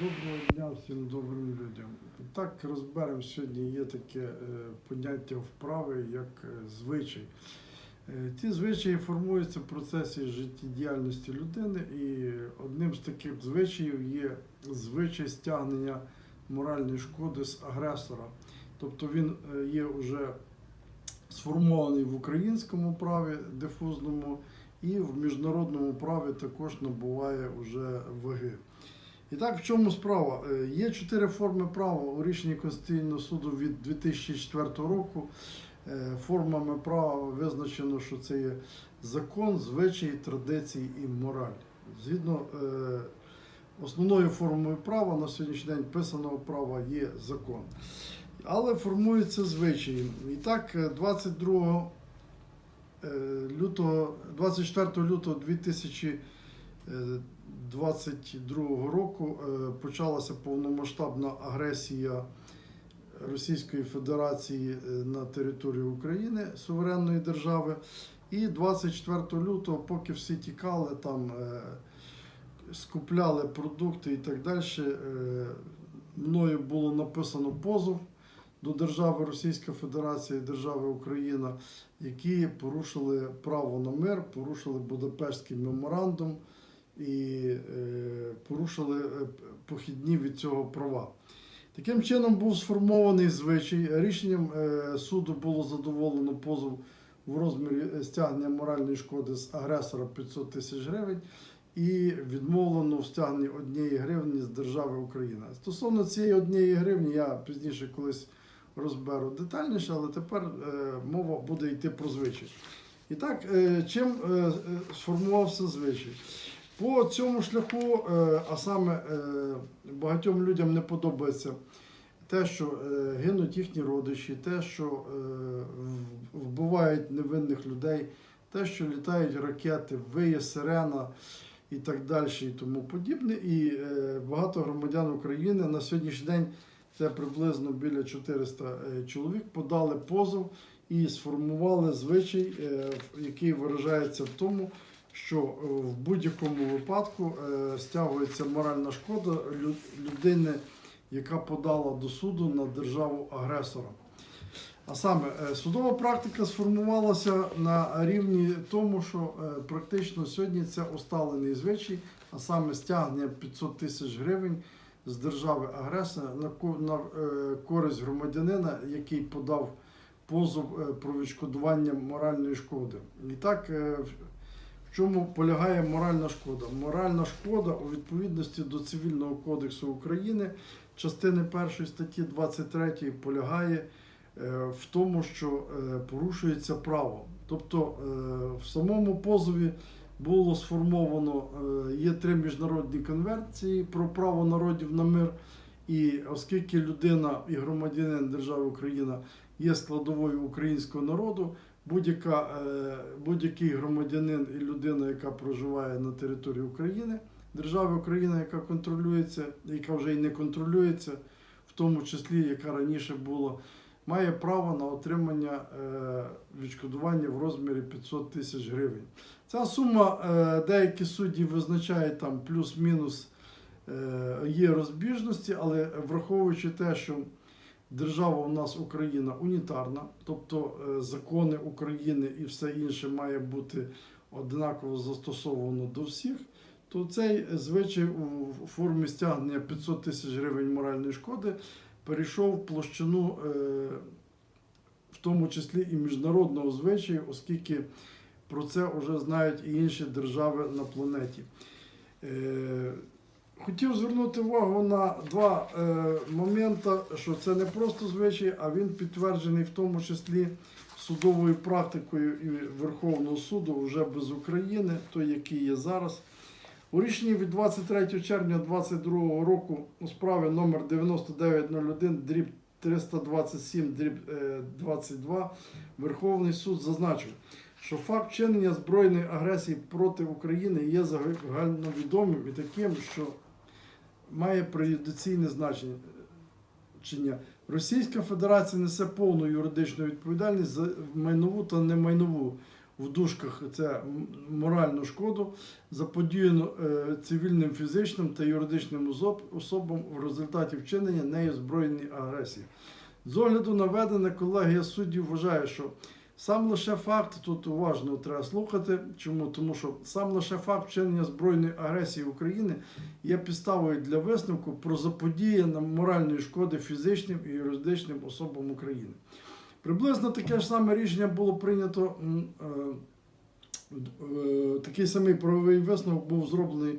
Доброго дня всім добрим людям. Так розберемо сьогодні. Є таке е, поняття вправи як е, звичай. Е, Ці звичаї формуються в процесі життєдіяльності людини, і одним з таких звичаїв є звичай стягнення моральної шкоди з агресора. Тобто він є вже сформований в українському праві дифузному і в міжнародному праві також набуває вже ваги. І так, в чому справа? Е, Є чотири форми права у рішенні Конституційного суду від 2004 року. Е, Формами права визначено, що це є закон, звичаї, традиції і мораль. Zгідно е, основною формою права на сьогоднішній день писаного права є закон. Але формуються звичаї. І так, е, 22 е, лютого, 24 лютого 2022 року е, почалася повномасштабна агресія Російської Федерації е, на територію України, суверенної держави. І 24 лютого, поки всі тікали, там е, скупляли продукти і так далі, мною було написано позов до держави Російська Федерація і держави Україна, які порушили право на мир, порушили Будапештський меморандум і е, порушили е, похідні від цього права. Таким чином був сформований звичай. Рішенням е, суду було задоволено позов в розмірі стягнення моральної шкоди з агресора 500 тисяч гривень і відмовлено в стягненні однієї гривні з держави Україна. Стосовно цієї однієї гривні, я пізніше колись розберу детальніше, але тепер мова буде йти про звичай. І так, чим сформувався звичай? По цьому шляху, е, а саме е, багатьом людям не подобається те, що е, гинуть їхні родичі, те, що вбивають невинних людей, те, що літають ракети, виє сирена і так далі, і тому подібне. І багато громадян України на сьогоднішній день це приблизно біля 400 е, чоловік подали позов і сформували звичай, який виражається в тому, що е, в будь-якому випадку е, стягується моральна шкода людини, яка подала до суду на державу агресора. А саме е, судова практика сформувалася на рівні тому, що практично сьогодні це усталений звичай, а саме стягнення 500 тисяч гривень з держави агресора на ко- на користь громадянина, який подав позов про відшкодування моральної шкоди. І так, чому полягає моральна шкода? Моральна шкода у відповідності до Цивільного кодексу України, частини 1 статті 23 полягає е, в тому, що е, порушується право. Тобто е, в самому позові було сформовано, є три міжнародні конвенції про право народів на мир. І оскільки людина і громадянин держави Україна є складовою українського народу, е, будь-який громадянин і людина, яка проживає на території України, держави Україна, яка контролюється, яка вже і не контролюється, в тому числі яка раніше була, має право на отримання е, відшкодування в розмірі 500 тисяч гривень. Ця сума е, деякі судді визначають там плюс-мінус є розбіжності, але враховуючи те, що держава у нас Україна унітарна, тобто е, закони України і все інше має бути однаково застосовано до всіх, то цей звичай у формі стягнення 500 тисяч гривень моральної шкоди перейшов в площину, е, в тому числі і міжнародного звичаю, оскільки про це вже знають і інші держави на планеті. Е, Хотів звернути увагу на два е, моменти, що це не просто звичай, а він підтверджений в тому числі судовою практикою і Верховного суду вже без України, той, який є зараз. У рішенні від 23 червня 2022 року у справі номер 9901 дріб 327 дріб е, 22 Верховний суд зазначив, що факт вчинення збройної агресії проти України є загальновідомим і таким, що має преюдиційне значення. Російська Федерація несе повну юридичну відповідальність за майнову та немайнову в дужках це моральну шкоду, заподіяну е, цивільним фізичним та юридичним особам в результаті вчинення нею збройної агресії. З огляду на ведене, колегія суддів вважає, що сам лише факт, тут уважно треба слухати. Чому? Тому що сам лише факт вчинення збройної агресії України є підставою для висновку про заподіяння моральної шкоди фізичним і юридичним особам України. Приблизно таке ж саме рішення було прийнято. е, е, Такий самий правовий висновок був зроблений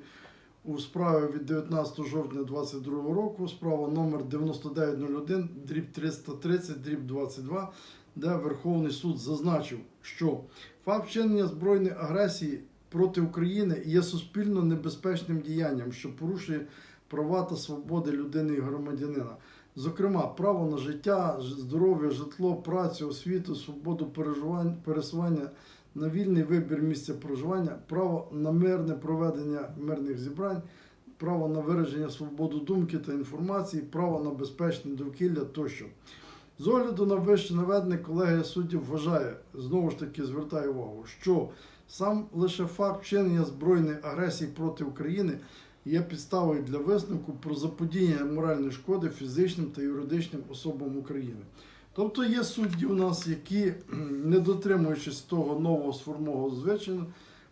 у справі від 19 жовтня 2022 року, справа номер 9901, дріб 330, дріб 22, де Верховний суд зазначив, що факт вчинення збройної агресії проти України є суспільно небезпечним діянням, що порушує права та свободи людини і громадянина. Зокрема, право на життя, здоров'я, житло, працю, освіту, свободу пересування на вільний вибір місця проживання, право на мирне проведення мирних зібрань, право на вираження свободу думки та інформації, право на безпечне довкілля тощо. З огляду на вище наведене колегія суддів вважає, знову ж таки звертаю увагу, що сам лише факт вчинення збройної агресії проти України є підставою для висновку про заподіяння моральної шкоди фізичним та юридичним особам України. Тобто є судді у нас, які, не дотримуючись того нового сформованого звичаю,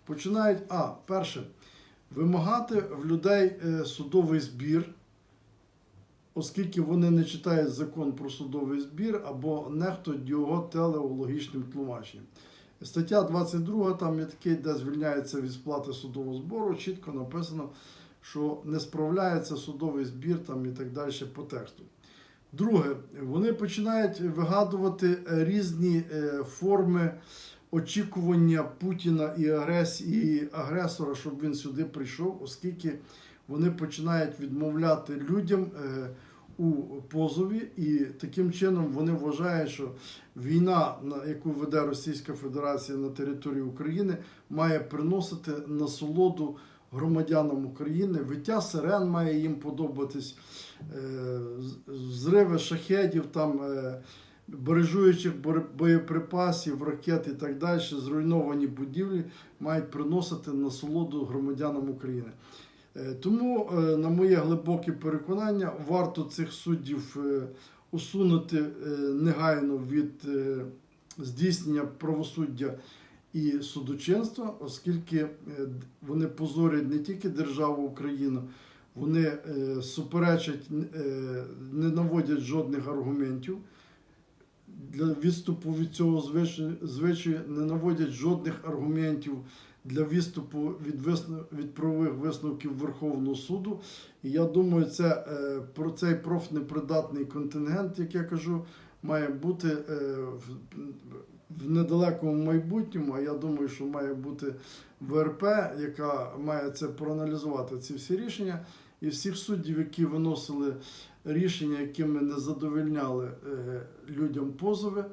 починають, а, перше, вимагати в людей е, судовий збір, оскільки вони не читають закон про судовий збір або нехтують його телеологічним тлумаченням. Стаття 22, там є такий, де звільняється від сплати судового збору, чітко написано, що не справляється судовий збір там і так далі по тексту. Друге, вони починають вигадувати різні е, форми очікування Путіна і агресії агресора, щоб він сюди прийшов, оскільки вони починають відмовляти людям е, у позові, і таким чином вони вважають, що війна, на яку веде Російська Федерація на території України, має приносити насолоду громадянам України. Виття сирен має їм подобатись, е, зриви шахедів, там, е, бережуючих боєприпасів, ракет і так далі, зруйновані будівлі мають приносити насолоду громадянам України. Е, Тому, е, на моє глибоке переконання, варто цих суддів е, усунути негайно від здійснення правосуддя і судочинства, оскільки вони позорять не тільки державу Україну, вони суперечать, не наводять жодних аргументів. Для відступу від цього звичаю не наводять жодних аргументів для відступу від, висну, від правових висновків Верховного суду. І я думаю, це е, про цей профнепридатний контингент, як я кажу, має бути е, в, недалекому майбутньому. А я думаю, що має бути ВРП, яка має це проаналізувати ці всі рішення. І всіх суддів, які виносили рішення, якими не задовольняли е, людям позови,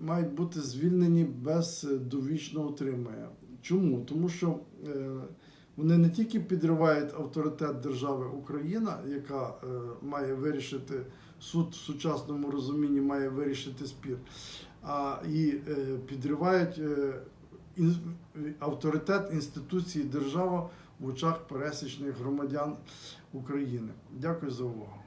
мають бути звільнені без е, довічного утримання. Чому? Тому що е, вони не тільки підривають авторитет держави Україна, яка е, має вирішити суд в сучасному розумінні, має вирішити спір, а і підривають авторитет інституції держави в очах пересічних громадян України. Дякую за увагу.